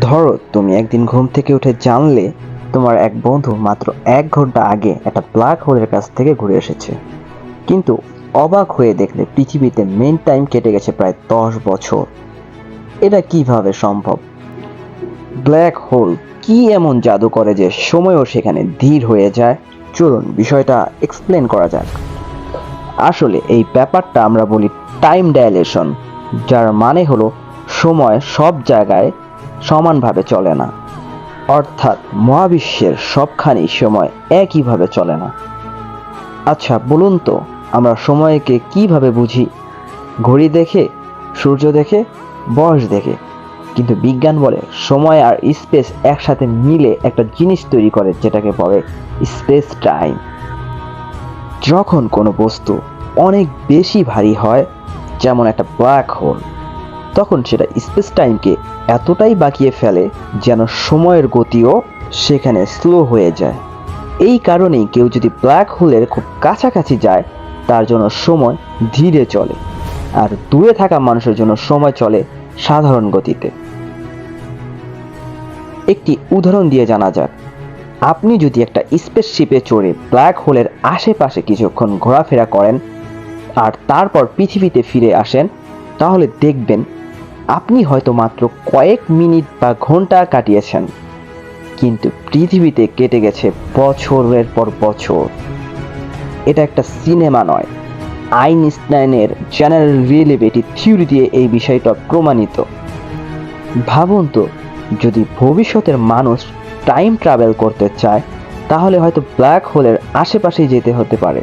ধরো, তুমি একদিন ঘুম থেকে উঠে জানলে তোমার এক বন্ধু মাত্র এক ঘণ্টা আগে একটা ব্ল্যাক হোলের কাছ থেকে ঘুরে এসেছে। কিন্তু অবাক হয়ে দেখলে পৃথিবীতে মেন টাইম কেটে গেছে প্রায় দশ বছর। এটা কীভাবে সম্ভব? ব্ল্যাক হোল কি এমন জাদু করে যে সময়ও সেখানে ধীর হয়ে যায়? চলুন, বিষয়টা এক্সপ্লেন করা যাক। আসলে এই ব্যাপারটা আমরা বলি টাইম ডাইলেশন যার মানে হলো সময় সব জায়গায় সমানভাবে চলে না। অর্থাৎ মহাবিশ্বের সবখানি সময় একইভাবে চলে না। আচ্ছা বলুন তো, আমরা সময়কে কীভাবে বুঝি? ঘড়ি দেখে, সূর্য দেখে বয়স দেখে। কিন্তু বিজ্ঞান বলে সময় আর স্পেস একসাথে মিলে একটা জিনিস তৈরি করে যেটাকে বলে স্পেস টাইম। যখন কোনো বস্তু অনেক বেশি ভারী হয়, যেমন একটা ব্ল্যাক হোল তখন সেটা স্পেস টাইমকে এতটাই বাঁকিয়ে ফেলে যেন সময়ের গতিও সেখানে স্লো হয়ে যায়। এই কারণেই কেউ যদি ব্ল্যাক হোলের খুব কাছাকাছি যায়, তার জন্য সময় ধীরে চলে আর দূরে থাকা মানুষের জন্য সময় চলে সাধারণ গতিতে। একটি উদাহরণ দিয়ে জানা যাক। আপনি যদি একটা স্পেসশিপে চড়ে ব্ল্যাক হোলের আশেপাশে কিছুক্ষণ ঘোরাফেরা করেন আর তারপর পৃথিবীতে ফিরে আসেন, তাহলে দেখবেন আপনি হয়তো মাত্র কয়েক মিনিট বা ঘণ্টা কাটিয়েছেন, কিন্তু পৃথিবীতে কেটে গেছে বছরের পর বছর। এটা একটা সিনেমা নয়। আইনস্টাইনের জেনারেল রিলেভিটি থিওরি দিয়ে এই বিষয়টা প্রমাণিত। ভাবুন তো, যদি ভবিষ্যতের মানুষ টাইম ট্রাভেল করতে চায়, তাহলে হয়তো ব্ল্যাক হোলের আশেপাশেই যেতে হতে পারে।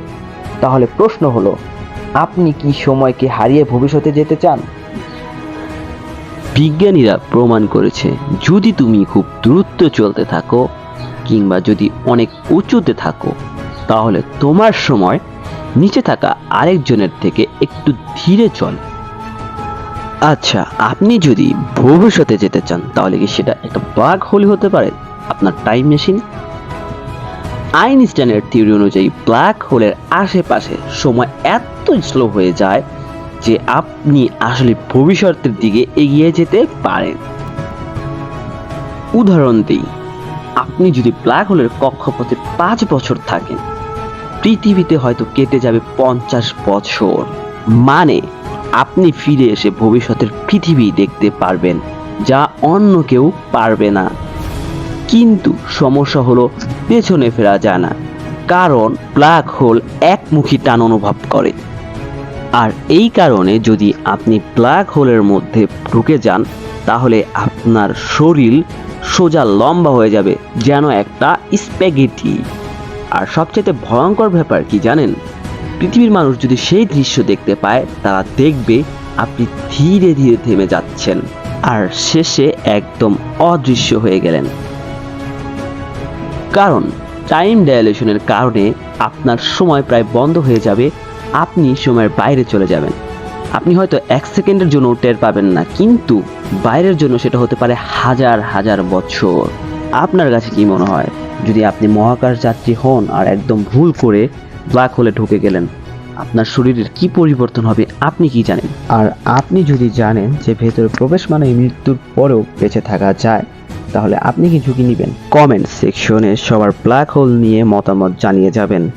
তাহলে প্রশ্ন হলো, আপনি কি সময়কে হারিয়ে ভবিষ্যতে যেতে চান? বিজ্ঞানীরা প্রমাণ করেছে, যদি তুমি খুব দ্রুত চলতে থাকো, কিংবা যদি অনেক উঁচুতে থাকো, তাহলে তোমার সময় নিচে থাকা আরেকজনের থেকে একটু ধীরে চলে। আচ্ছা আপনি যদি ভবিষ্যতে যেতে চান, তাহলে কি সেটা একটা ব্ল্যাক হোল হতে পারে? আপনার টাইম মেশিন আইনস্টাইনের থিওরি অনুযায়ী ব্ল্যাক হোলের আশেপাশে সময় এত স্লো হয়ে যায় যে আপনি আসলে ভবিষ্যতের দিকে এগিয়ে যেতে পারেন। উদাহরণ দিই, আপনি যদি ব্ল্যাক হোলের কক্ষপথে পাঁচ বছর থাকেন, পৃথিবীতে হয়তো কেটে যাবে পঞ্চাশ বছর। মানে আপনি ফিরে এসে ভবিষ্যতের পৃথিবী দেখতে পারবেন, যা অন্য কেউ পারবে না। কিন্তু সমস্যা হলো, পেছনে ফেরা যায় না, কারণ ব্ল্যাক হোল একমুখী টান অনুভব করে। আর এই কারণে যদি আপনি ব্ল্যাক হোলের মধ্যে ঢুকে যান, তাহলে আপনার শরীর সোজা লম্বা হয়ে যাবে, যেন একটা স্প্যাগেটি আর সবচেয়ে ভয়ঙ্কর ব্যাপার কি জানেন? পৃথিবীর মানুষ যদি সেই দৃশ্য দেখতে পায়, তারা দেখবে আপনি ধীরে ধীরে থেমে যাচ্ছেন, আর শেষে একদম অদৃশ্য হয়ে গেলেন। কারণ টাইম ডায়ালেশনের কারণে আপনার সময় প্রায় বন্ধ হয়ে যাবে আপনি সময়ের বাইরে চলে যাবেন। আপনি হয়তো এক সেকেন্ডের জন্য টের পাবেন না কিন্তু বাইরের জন্য সেটা হতে পারে হাজার হাজার বছর। আপনার কাছে কি মনে হয়? যদি আপনি মহাকাশ যাত্রী হন আর একদম ভুল করে ব্ল্যাক হোলে ঢুকে গেলেন আপনার শরীরের কি পরিবর্তন হবে আপনি কি জানেন? আর আপনি যদি জানেন যে ভেতরে প্রবেশ মানে মৃত্যুর পরেও বেঁচে থাকা যায় তাহলে আপনি কি ঝুঁকি নেবেন? কমেন্ট সেকশনে সবার ব্ল্যাক হোল নিয়ে মতামত জানিয়ে যাবেন।